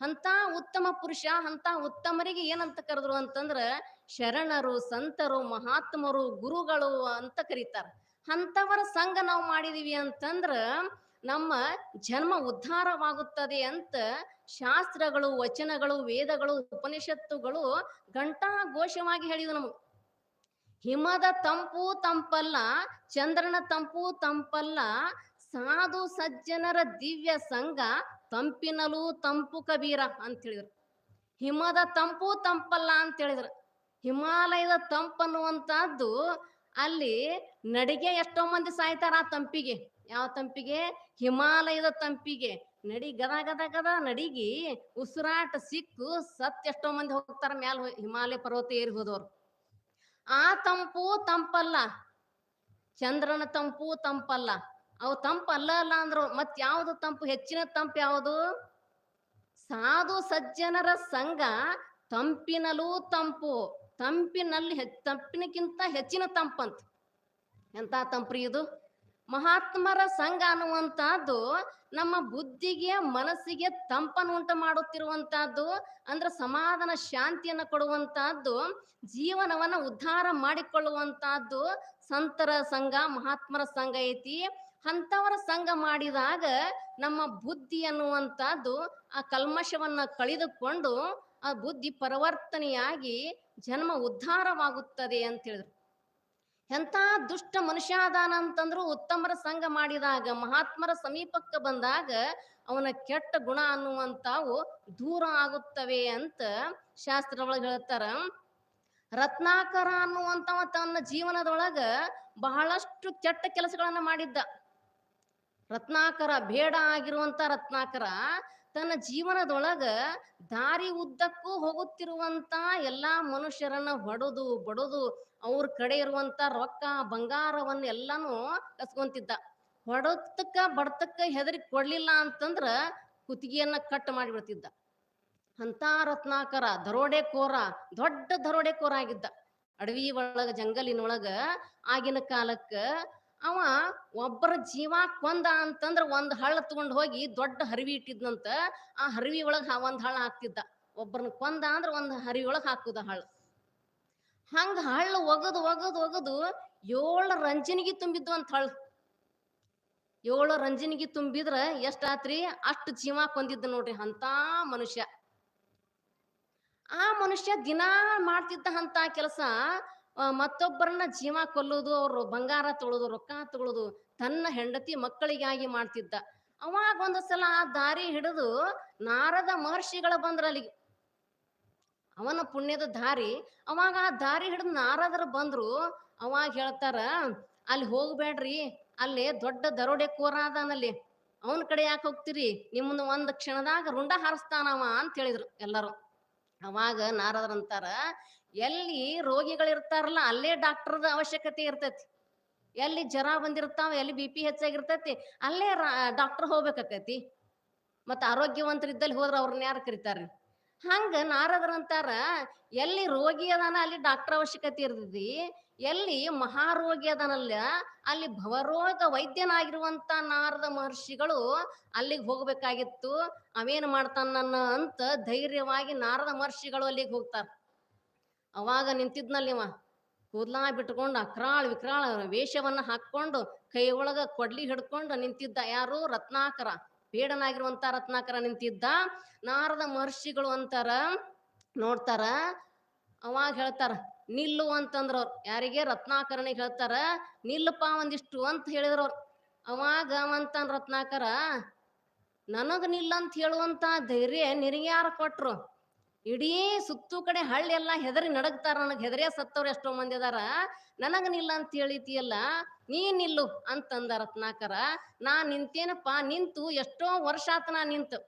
ಅಂತ ಉತ್ತಮ ಪುರುಷ ಅಂತ ಉತ್ತಮರಿಗೆ ಏನಂತ ಕರೆದ್ರು ಅಂತಂದ್ರ ಶರಣರು, ಸಂತರು, ಮಹಾತ್ಮರು, ಗುರುಗಳು ಅಂತ ಕರೀತಾರ. ಅಂತವರ ಸಂಘ ನಾವು ಮಾಡಿದೀವಿ ಅಂತಂದ್ರ ನಮ್ಮ ಜನ್ಮ ಉದ್ಧಾರವಾಗುತ್ತದೆ ಅಂತ ಶಾಸ್ತ್ರಗಳು, ವಚನಗಳು, ವೇದಗಳು, ಉಪನಿಷತ್ತುಗಳು ಘಂಟಾ ಘೋಷವಾಗಿ ಹೇಳಿದ್ವು ನಮಗ್. ಹಿಮದ ತಂಪು ತಂಪಲ್ಲ, ಚಂದ್ರನ ತಂಪು ತಂಪಲ್ಲ, ಸಾಧು ಸಜ್ಜನರ ದಿವ್ಯ ಸಂಘ ತಂಪಿನಲು ತಂಪು ಕಬೀರ ಅಂತ ಹೇಳಿದ್ರು. ಹಿಮದ ತಂಪು ತಂಪಲ್ಲ ಅಂತ ಹೇಳಿದ್ರು. ಹಿಮಾಲಯದ ತಂಪು ಅನ್ನುವಂತಹದ್ದು ಅಲ್ಲಿ ನಡಿಗೆ ಎಷ್ಟೋ ಮಂದಿ ಸಾಯ್ತಾರ ಆ ತಂಪಿಗೆ. ಯಾವ ತಂಪಿಗೆ? ಹಿಮಾಲಯದ ತಂಪಿಗೆ. ನಡಿ ಗದ ಗದ ಗದ ನಡಿಗಿ ಉಸಿರಾಟ ಸಿಕ್ಕು ಸತ್ ಎಷ್ಟೋ ಮಂದಿ ಹೋಗ್ತಾರ ಮ್ಯಾಲ ಹಿಮಾಲಯ ಪರ್ವತ ಏರಿ ಹೋದವ್ರು. ಆ ತಂಪು ತಂಪಲ್ಲ. ಚಂದ್ರನ ತಂಪು ತಂಪಲ್ಲ. ಅವು ತಂಪು ಅಲ್ಲ ಅಲ್ಲ ಅಂದ್ರು ಮತ್ ಯಾವ್ದು ತಂಪು? ಹೆಚ್ಚಿನ ತಂಪು ಯಾವುದು? ಸಾಧು ಸಜ್ಜನರ ಸಂಘ ತಂಪಿನಲ್ಲೂ ತಂಪು. ತಂಪಿನಲ್ಲಿ ತಂಪಿನಕ್ಕಿಂತ ಹೆಚ್ಚಿನ ತಂಪಂತ. ಎಂತ ತಂಪ್ರಿ ಇದು? ಮಹಾತ್ಮರ ಸಂಘ ಅನ್ನುವಂತಹದ್ದು ನಮ್ಮ ಬುದ್ಧಿಗೆ, ಮನಸ್ಸಿಗೆ ತಂಪನ್ನು ಉಂಟು ಮಾಡುತ್ತಿರುವಂತಹದ್ದು ಅಂದ್ರೆ ಸಮಾಧಾನ ಶಾಂತಿಯನ್ನು ಕೊಡುವಂತಹದ್ದು, ಜೀವನವನ್ನ ಉದ್ಧಾರ ಮಾಡಿಕೊಳ್ಳುವಂತಹದ್ದು ಸಂತರ ಸಂಘ, ಮಹಾತ್ಮರ ಸಂಘ ಐತಿ. ಅಂತವರ ಸಂಘ ಮಾಡಿದಾಗ ನಮ್ಮ ಬುದ್ಧಿ ಅನ್ನುವಂತಹದ್ದು ಆ ಕಲ್ಮಶವನ್ನ ಕಳೆದುಕೊಂಡು ಆ ಬುದ್ಧಿ ಪರಿವರ್ತನೆಯಾಗಿ ಜನ್ಮ ಉದ್ಧಾರವಾಗುತ್ತದೆ ಅಂತ ಹೇಳಿದ್ರು. ಎಂತ ದುಷ್ಟ ಮನುಷ್ಯ ಅದಾನ ಅಂತಂದ್ರು ಉತ್ತಮರ ಸಂಘ ಮಾಡಿದಾಗ, ಮಹಾತ್ಮರ ಸಮೀಪಕ್ಕೆ ಬಂದಾಗ ಅವನ ಕೆಟ್ಟ ಗುಣ ಅನ್ನುವಂತಾವು ದೂರ ಆಗುತ್ತವೆ ಅಂತ ಶಾಸ್ತ್ರ ಒಳಗೆ ಹೇಳ್ತಾರ. ರತ್ನಾಕರ ಅನ್ನುವಂತವ ತನ್ನ ಜೀವನದೊಳಗ ಬಹಳಷ್ಟು ಕೆಟ್ಟ ಕೆಲಸಗಳನ್ನ ಮಾಡಿದ್ದ. ರತ್ನಾಕರ ಬೇಡ ಆಗಿರುವಂತ ರತ್ನಾಕರ ತನ್ನ ಜೀವನದೊಳಗ ದಾರಿ ಉದ್ದಕ್ಕೂ ಹೋಗುತ್ತಿರುವಂತ ಎಲ್ಲಾ ಮನುಷ್ಯರನ್ನ ಹೊಡೆದು, ಬಡದು ಅವ್ರ ಕಡೆ ಇರುವಂತ ರೊಕ್ಕ, ಬಂಗಾರವನ್ನ ಎಲ್ಲಾನು ಕಸ್ಕೊಂತಿದ್ದ. ಹೊಡತಕ್ಕ ಬಡತಕ್ಕ ಹೆದರಿ ಕೊಡ್ಲಿಲ್ಲ ಅಂತಂದ್ರ ಕುತ್ತಿಗೆಯನ್ನ ಕಟ್ ಮಾಡಿಬಿಡ್ತಿದ್ದ. ಅಂತ ರತ್ನಾಕರ, ದರೋಡೆಕೋರ, ದೊಡ್ಡ ದರೋಡೆಕೋರ ಆಗಿದ್ದ ಅಡವಿ ಒಳಗ, ಜಂಗಲಿನೊಳಗ ಆಗಿನ ಕಾಲಕ್ಕ ಅವ ಒಬ್ಬರ ಜೀವ ಕೊಂದ ಅಂತಂದ್ರ ಒಂದ್ ಹಳ್ಳ ತಗೊಂಡ್ ಹೋಗಿ ದೊಡ್ಡ ಹರಿವಿ ಇಟ್ಟಿದ್ನಂತ ಆ ಹರಿವಿ ಒಳಗ ಒಂದ್ ಹಳ್ಳ ಹಾಕ್ತಿದ್ದ. ಒಬ್ಬರನ್ನ ಕೊಂದ ಅಂದ್ರ ಒಂದ್ ಹರಿವಿ ಒಳಗ ಹಾಕುದ ಹಳ್ಳ. ಹಂಗ ಹಳ್ಳ ಒಗದು ಒಗದು ಒಗದು ಏಳು ರಂಜನಿಗೆ ತುಂಬಿದ್ದು ಅಂತ ಹಳ್ಳ. ಏಳು ರಂಜನಿಗೆ ತುಂಬಿದ್ರ ಎಷ್ಟಾತ್ರಿ ಅಷ್ಟು ಜೀವ ಕೊಂದಿದ್ದ ನೋಡ್ರಿ ಅಂತ ಮನುಷ್ಯ. ಆ ಮನುಷ್ಯ ದಿನಾ ಮಾಡ್ತಿದ್ದ ಅಂತ ಕೆಲಸ ಮತ್ತೊಬ್ಬರನ್ನ ಜೀವ ಕೊಲ್ಲೋದು ಅವರು ಬಂಗಾರ ತೊಳುದು, ರೊಕ್ಕ ತೊಳುದು ತನ್ನ ಹೆಂಡತಿ ಮಕ್ಕಳಿಗಾಗಿ ಮಾಡ್ತಿದ್ದ. ಅವಾಗ ಒಂದು ಸಲ ಆ ದಾರಿ ಹಿಡಿದು ನಾರದ ಮಹರ್ಷಿಗಳ ಬಂದ್ರ ಅಲ್ಲಿಗೆ. ಅವನ ಪುಣ್ಯದ ದಾರಿ, ಅವಾಗ ಆ ದಾರಿ ಹಿಡಿದು ನಾರದರು ಬಂದ್ರು. ಅವಾಗ ಹೇಳ್ತಾರ, ಅಲ್ಲಿ ಹೋಗ್ಬೇಡ್ರಿ, ಅಲ್ಲಿ ದೊಡ್ಡ ದರೋಡೆ ಕೋರ ಅದನಲ್ಲಿ. ಅವನ ಕಡೆ ಯಾಕೆ ಹೋಗ್ತಿರಿ? ನಿಮ್ಮನ್ನ ಒಂದ್ ಕ್ಷಣದಾಗ ರುಂಡ ಹಾರಿಸ್ತಾನವ ಅಂತ ಹೇಳಿದ್ರು ಎಲ್ಲರೂ. ಅವಾಗ ನಾರದ್ರಂತಾರ ಎಲ್ಲಿ ರೋಗಿಗಳಿರ್ತಾರಲ್ಲ ಅಲ್ಲೇ ಡಾಕ್ಟರ್ದ ಅವಶ್ಯಕತೆ ಇರ್ತೈತಿ. ಎಲ್ಲಿ ಜ್ವರ ಬಂದಿರ್ತಾವ, ಎಲ್ಲಿ ಬಿ ಪಿ ಹೆಚ್ಚಾಗಿರ್ತೈತಿ, ಅಲ್ಲೇ ಡಾಕ್ಟರ್ ಹೋಗ್ಬೇಕಾಕೈತಿ. ಮತ್ತ ಆರೋಗ್ಯವಂತರಿದ್ದಲ್ಲಿ ಹೋದ್ರ ಅವ್ರನ್ನ ಯಾರು ಕರಿತಾರ್ರಿ ಹಂಗ ನಾರದರಂತಾರ ಎಲ್ಲಿ ರೋಗಿ ಅದಾನ ಅಲ್ಲಿ ಡಾಕ್ಟರ್ ಅವಶ್ಯಕತೆ ಇರ್ತೈತಿ, ಎಲ್ಲಿ ಮಹಾರೋಗಿ ಅದಾನಲ್ಲ, ಅಲ್ಲಿ ಭವರೋಗ ವೈದ್ಯನಾಗಿರುವಂತ ನಾರದ ಮಹರ್ಷಿಗಳು ಅಲ್ಲಿಗೆ ಹೋಗ್ಬೇಕಾಗಿತ್ತು. ಅವೇನ್ ಮಾಡ್ತಾನ ಅಂತ ಧೈರ್ಯವಾಗಿ ನಾರದ ಮಹರ್ಷಿಗಳು ಅಲ್ಲಿಗೆ ಹೋಗ್ತಾರ. ಅವಾಗ ನಿಂತಿದ್ನಲ್ಲಿವ ಕೂದ್ಲ ಕೂದ್ಲಾ ಬಿಟ್ಕೊಂಡು ಅಕ್ರಾಳ್ ವಿಕ್ರಾಳ ವೇಷವನ್ನ ಹಾಕೊಂಡು ಕೈ ಒಳಗ ಕೊಡ್ಲಿ ಹಿಡ್ಕೊಂಡು ನಿಂತಿದ್ದ ಯಾರು? ರತ್ನಾಕರ. ಬೇಡನಾಗಿರುವಂತ ರತ್ನಾಕರ ನಿಂತಿದ್ದ. ನಾರದ ಮಹರ್ಷಿಗಳು ಅಂತಾರ, ನೋಡ್ತಾರ, ಅವಾಗ ಹೇಳ್ತಾರ, ನಿಲ್ಲು ಅಂತಂದ್ರ ಅವ್ರು. ಯಾರಿಗೆ? ರತ್ನಾಕರನಿಗೆ ಹೇಳ್ತಾರ ನಿಲ್ಲಪ್ಪ ಒಂದಿಷ್ಟು ಅಂತ ಹೇಳಿದ್ರ ಅವ್ರು. ಅವಾಗ ಅವಂತಾನ ರತ್ನಾಕರ, ನನಗ್ ನಿಲ್ಲ ಅಂತ ಹೇಳುವಂತ ಧೈರ್ಯ ನಿನಗ್ಯಾರ ಕೊಟ್ರು? ಇಡೀ ಸುತ್ತು ಕಡೆ ಹಳ್ಳಿ ಎಲ್ಲ ಹೆದರಿ ನಡಗ್ತಾರ ನನಗೆ, ಹೆದರಿಯ ಸತ್ತವ್ರು ಎಷ್ಟೋ ಮಂದಿ ಅದಾರ. ನನಗ್ ನಿಲ್ಲ ಅಂತ ಹೇಳಿತಿಯಲ್ಲ ನೀ ನಿಲ್ಲು ಅಂತಂದ ರತ್ನಾಕರ. ನಾ ನಿಂತೇನಪ್ಪ, ನಿಂತು ಎಷ್ಟೋ ವರ್ಷ ಆತ ನಾ ನಿಂತು.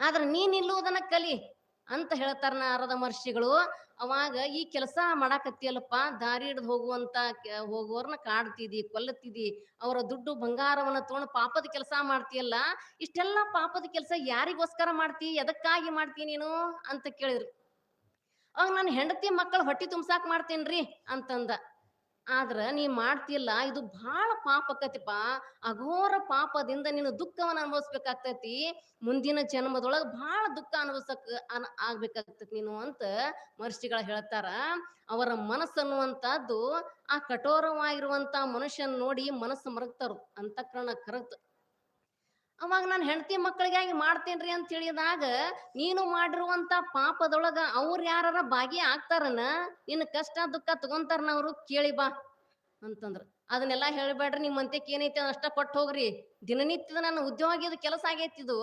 ಆದ್ರ ನೀ ನಿಲ್ಲುವುದನ್ನ ಕಲಿ ಅಂತ ಹೇಳ್ತಾರ ನಾರದ ಮಹರ್ಷಿಗಳು. ಅವಾಗ ಈ ಕೆಲಸ ಮಾಡಾಕತ್ತಿಯಲ್ಲಪ್ಪ, ದಾರಿ ಹಿಡ್ದು ಹೋಗುವಂತ ಹೋಗುವವ್ರನ್ನ ಕಾಡ್ತಿದಿ, ಕೊಲ್ಲತ್ತಿದಿ, ಅವರ ದುಡ್ಡು ಬಂಗಾರವನ್ನ ತಗೊಂಡು ಪಾಪದ ಕೆಲಸ ಮಾಡ್ತೀಯಲ್ಲ, ಇಷ್ಟೆಲ್ಲ ಪಾಪದ ಕೆಲಸ ಯಾರಿಗೋಸ್ಕರ ಮಾಡ್ತಿ, ಎದಕ್ಕಾಗಿ ಮಾಡ್ತಿ ನೀನು ಅಂತ ಕೇಳಿದ್ರು. ಅವಾಗ ನಾನು ಹೆಂಡತಿ ಮಕ್ಕಳು ಹೊಟ್ಟಿ ತುಂಬ್ಸಾಕ್ ಮಾಡ್ತೇನ್ರಿ ಅಂತಂದ. ಆದ್ರ ನೀ ಮಾಡ್ತಿಲ್ಲ ಇದು ಬಹಳ ಪಾಪ ಆಕತಿಪ್ಪ ಅಘೋರ ಪಾಪದಿಂದ ನೀನು ದುಃಖವನ್ನ ಅನುಭವಿಸ್ಬೇಕಾಗ್ತೈತಿ. ಮುಂದಿನ ಜನ್ಮದೊಳಗ ಬಹಳ ದುಃಖ ಅನುಭವಿಸಕ್, ಅನ್- ಆಗ್ಬೇಕಾಗ್ತೈತಿ ನೀನು ಅಂತ ಮಹರ್ಷಿಗಳು ಹೇಳ್ತಾರ. ಅವರ ಮನಸ್ಸು ಅನ್ನುವಂತಹದ್ದು ಆ ಕಠೋರವಾಗಿರುವಂತ ಮನುಷ್ಯನ್ ನೋಡಿ ಮನಸ್ಸು ಮರಗ್ತಾರ. ಅಂತಃಕರಣ ಕರಗ್ತ ಅವಾಗ ನಾನು ಹೆಂಡತಿ ಮಕ್ಕಳಿಗಾಗಿ ಮಾಡ್ತೇನ್ರಿ ಅಂತ ತಿಳಿದಾಗ, ನೀನು ಮಾಡಿರುವಂತ ಪಾಪದೊಳಗ ಅವ್ರ ಯಾರ ಭಾಗಿ ಆಗ್ತಾರನ? ನಿನ್ನ ಕಷ್ಟ ದುಃಖ ತಗೊಂತಾರನ ಅವರು? ಕೇಳಿ ಬಾ ಅಂತಂದ್ರ. ಅದನ್ನೆಲ್ಲ ಹೇಳ್ಬೇಡ್ರಿ, ನಿಮ್ ಮಂತ್ಯಕ್ಕೆ ಏನೈತಿ ಅಷ್ಟ ಕೊಟ್ಟು ಹೋಗ್ರಿ. ದಿನನಿತ್ಯದ ನನ್ನ ಉದ್ಯೋಗದ ಕೆಲಸ ಆಗೈತಿದು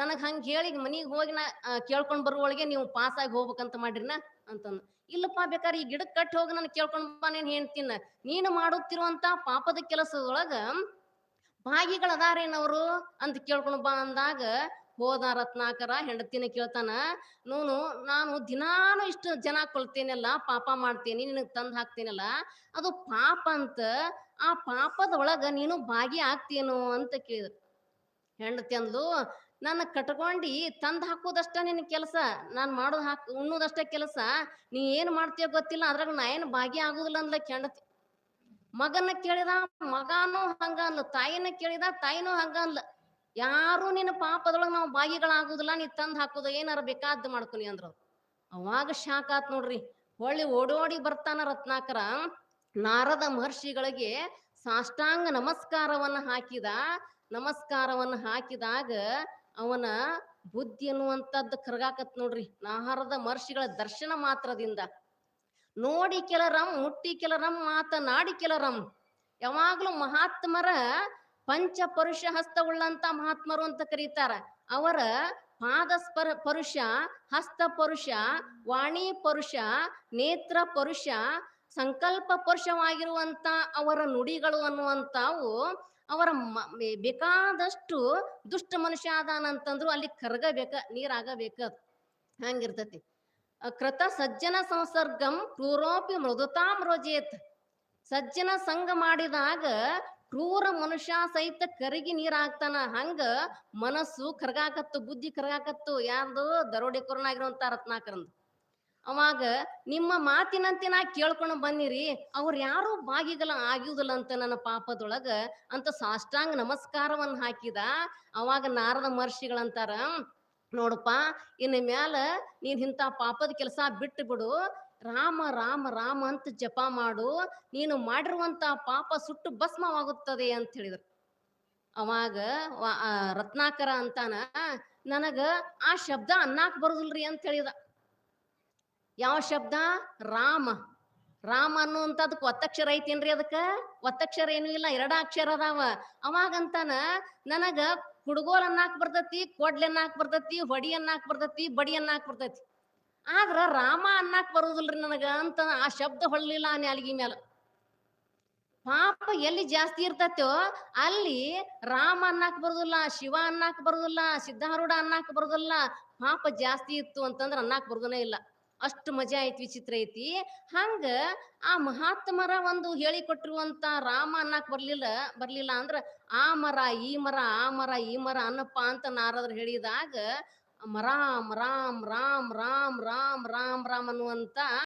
ನನಗ್ ಹಂಗ ಹೇಳಿ ಮನಿಗ್ ಹೋಗಿ ನಾ ಕೇಳ್ಕೊಂಡ್ ಬರುವೊಳಗೆ ನೀವು ಪಾಸ್ ಆಗಿ ಹೋಗ್ಬೇಕಂತ ಮಾಡ್ರಿನ? ಅಂತಂದ್ ಇಲ್ಲಪ್ಪ ಬೇಕಾದ್ರೆ ಈ ಗಿಡಕ್ ಕಟ್ಟಿ ಹೋಗಿ ನಾನು ಕೇಳ್ಕೊಂಡ್ ಬಾ ನೀನ್ ಹೇಳ್ತೀನ ನೀನು ಮಾಡುತ್ತಿರುವಂತ ಪಾಪದ ಕೆಲಸದೊಳಗ ಭಾಗಿಗಳದಾರೇನವ್ರು ಅಂತ ಕೇಳ್ಕೊಂಡು ಬಾ ಅಂದಾಗ, ಹೋದ ರತ್ನಾಕರ ಹೆಂಡತಿನ ಕೇಳ್ತಾನ, ನೋನು, ನಾನು ದಿನಾನು ಇಷ್ಟು ಜನ ಕೊಲ್ತೇನೆಲ್ಲ ಪಾಪ ಮಾಡ್ತೇನೆ, ನಿನಗೆ ತಂದು ಹಾಕ್ತೇನಲ್ಲ, ಅದು ಪಾಪ ಅಂತ, ಆ ಪಾಪದ ಒಳಗ ನೀನು ಭಾಗಿ ಆಗ್ತೇನೋ ಅಂತ ಕೇಳಿದ್ರು. ಹೆಂಡತಿ ಅಂದ್ಲು, ನನ್ನ ಕಟ್ಕೊಂಡಿ ತಂದು ಹಾಕೋದಷ್ಟ ನಿನ್ನ ಕೆಲಸ, ನಾನು ಮಾಡೋದು ಹಾಕ್, ಉಣ್ಣೋದಷ್ಟ ಕೆಲಸ, ನೀ ಏನು ಮಾಡ್ತೀಯ ಗೊತ್ತಿಲ್ಲ, ಅದ್ರಾಗ ನಾ ಏನು ಭಾಗಿ ಆಗುದಿಲ್ಲ ಅಂದ್ಲ ಹೆಂಡತಿ. ಮಗನ ಕೇಳಿದ, ಮಗನೂ ಹಂಗ ಅಂದ್ಲ, ತಾಯಿನ ಕೇಳಿದ, ತಾಯಿನೂ ಹಂಗ ಅಂದ್ಲ. ಯಾರು ನಿನ್ನ ಪಾಪದೊಳಗ ನಾವು ಬಾಗಿಗಳಾಗುದಿಲ್ಲ ನೀ ತಂದ್ ಹಾಕುದ, ಏನಾರ ಬೇಕಾದ್ ಮಾಡ್ಕೊನಿ ಅಂದ್ರು. ಅವಾಗ ಶಾಕ್ ಆತ್ ನೋಡ್ರಿ. ಹೊಳ್ಳಿ ಓಡೋಡಿ ಬರ್ತಾನ ರತ್ನಾಕರ, ನಾರದ ಮಹರ್ಷಿಗಳಿಗೆ ಸಾಷ್ಟಾಂಗ ನಮಸ್ಕಾರವನ್ನ ಹಾಕಿದ. ನಮಸ್ಕಾರವನ್ನ ಹಾಕಿದಾಗ ಅವನ ಬುದ್ಧಿ ಅನ್ನುವಂಥದ್ದು ಕರಗಾಕತ್ ನೋಡ್ರಿ. ನಾರದ ಮಹರ್ಷಿಗಳ ದರ್ಶನ ಮಾತ್ರದಿಂದ. ನೋಡಿ ಕೆಲರಂ ಮುಟ್ಟಿ ಕೆಲರಂ, ಮಾತನಾಡಿ ಕೆಲರಂ. ಯಾವಾಗ್ಲೂ ಮಹಾತ್ಮರ ಪಂಚ ಪರುಷ ಹಸ್ತವುಳ್ಳಂತ ಮಹಾತ್ಮರು ಅಂತ ಕರೀತಾರ. ಅವರ ಪಾದ ಸ್ಪರ ಪರುಷ, ಹಸ್ತ ಪರುಷ, ವಾಣಿ ಪರುಷ, ನೇತ್ರ ಪರುಷ, ಸಂಕಲ್ಪ ಪರುಷವಾಗಿರುವಂತ ಅವರ ನುಡಿಗಳು ಅನ್ನುವಂತಾವು ಅವರ ಬೇಕಾದಷ್ಟು ದುಷ್ಟ ಮನುಷ್ಯ ಅದಾನಂತಂದ್ರು ಅಲ್ಲಿ ಕರಗಬೇಕ, ನೀರಾಗಬೇಕ ಹಂಗಿರ್ತತಿ. ಕೃತ ಸಜ್ಜನ ಸಂಸರ್ಗಂ ಕ್ರೂರೋಪಿ ಮೃದುತಾಂ ರೋಜೇತ್. ಸಜ್ಜನ ಸಂಘ ಮಾಡಿದಾಗ ಕ್ರೂರ ಮನುಷ್ಯ ಸಹಿತ ಕರಗಿ ಹಾಕ್ತಾನ ಹಂಗ ಮನಸ್ಸು ಕರಗಾಕತ್ತು, ಬುದ್ಧಿ ಕರಗಾಕತ್ತು. ಯಾರ್ದು? ದರೋಡೆಕೋರನಾಗಿರುವಂತ ರತ್ನಾಕರಂದು ಅವಾಗ ನಿಮ್ಮ ಮಾತಿನಂತೆ ನಾ ಕೇಳ್ಕೊಂಡು ಬಂದಿರಿ. ಅವ್ರು ಯಾರು ಬಾಗಿಗಲ ಆಗಿಯುದಲ್ಲ ಅಂತ ನನ್ನ ಪಾಪದೊಳಗ ಅಂತ ಸಾಷ್ಟಾಂಗ ನಮಸ್ಕಾರವನ್ನ ಹಾಕಿದ. ಅವಾಗ ನಾರದ ಮಹರ್ಷಿಗಳಂತಾರ ನೋಡಪ್ಪ, ಇನ್ನು ಮ್ಯಾಲ ನೀನ್ ಇಂಥ ಪಾಪದ ಕೆಲಸ ಬಿಟ್ಟು ಬಿಡು. ರಾಮ ರಾಮ ರಾಮ ಅಂತ ಜಪ ಮಾಡು. ನೀನು ಮಾಡಿರುವಂತ ಪಾಪ ಸುಟ್ಟು ಭಸ್ಮವಾಗುತ್ತದೆ ಅಂತ ಹೇಳಿದ್ರು. ಅವಾಗ ರತ್ನಾಕರ ಅಂತಾನ, ನನಗ ಆ ಶಬ್ದ ಅನ್ನಾಕ್ ಬರುದಿಲ್ರಿ ಅಂತ ಹೇಳಿದ. ಯಾವ ಶಬ್ದ? ರಾಮ. ರಾಮ ಅನ್ನುವಂಥದಕ್ ಒತ್ತಕ್ಷರ ಐತೇನ್ರಿ ಅದಕ್ಕ? ಒತ್ತಕ್ಷರ ಏನೂ ಇಲ್ಲ, ಎರಡ ಅಕ್ಷರ ಅದಾವ. ಅವಾಗಂತಾನ ನನಗ ಕುಡುಗೋಲ್ ಅನ್ನಾಕ್ ಬರ್ತೈತಿ, ಕೊಡ್ಲಿ ಅನ್ನಾಕ್ ಬರ್ತೈತಿ, ಹೊಡಿ ಅನ್ನಾಕ್ ಬರ್ತೈತಿ, ಬಡಿ ಅನ್ನಾಕ್ ಬರ್ತೈತಿ. ಆದ್ರ ರಾಮ ಅನ್ನಾಕ್ ಬರುದಿಲ್ರಿ ನನಗ ಅಂತ ಆ ಶಬ್ದ ಹೊಳ್ಳಿಲ್ಲ ಆ ನಾಲಿಗೆ ಮ್ಯಾಲ. ಪಾಪ ಎಲ್ಲಿ ಜಾಸ್ತಿ ಇರ್ತೈತೋ ಅಲ್ಲಿ ರಾಮ ಅನ್ನಾಕ್ ಬರುದಿಲ್ಲ, ಶಿವ ಅನ್ನಾಕ್ ಬರುದಿಲ್ಲ, ಸಿದ್ಧಾರೂಢ ಅನ್ನಾಕ್ ಬರುದಿಲ್ಲ, ಪಾಪ ಜಾಸ್ತಿ ಇತ್ತು ಅಂತಂದ್ರ ಅನ್ನಾಕ್ ಬರುದನೇ ಇಲ್ಲ. ಅಷ್ಟು ಮಜಾ ಐತಿ, ವಿಚಿತ್ರ ಐತಿ. ಹಂಗ ಆ ಮಹಾತ್ಮರ ಒಂದು ಹೇಳಿಕೊಟ್ಟಿರುವಂತ ರಾಮ ಅನ್ನಕ್ ಬರ್ಲಿಲ್ಲ ಬರ್ಲಿಲ್ಲ ಅಂದ್ರ ಆ ಮರ, ಈ ಮರ, ಆ ಮರ, ಈ ಮರ ಅನ್ನಪ್ಪ ಅಂತ ನಾರದ್ರು ಹೇಳಿದಾಗ ರಾಮ್ ರಾಮ್ ರಾಮ್ ರಾಮ್ ರಾಮ್ ರಾಮ್ ರಾಮ್ ಅನ್ನುವಂತ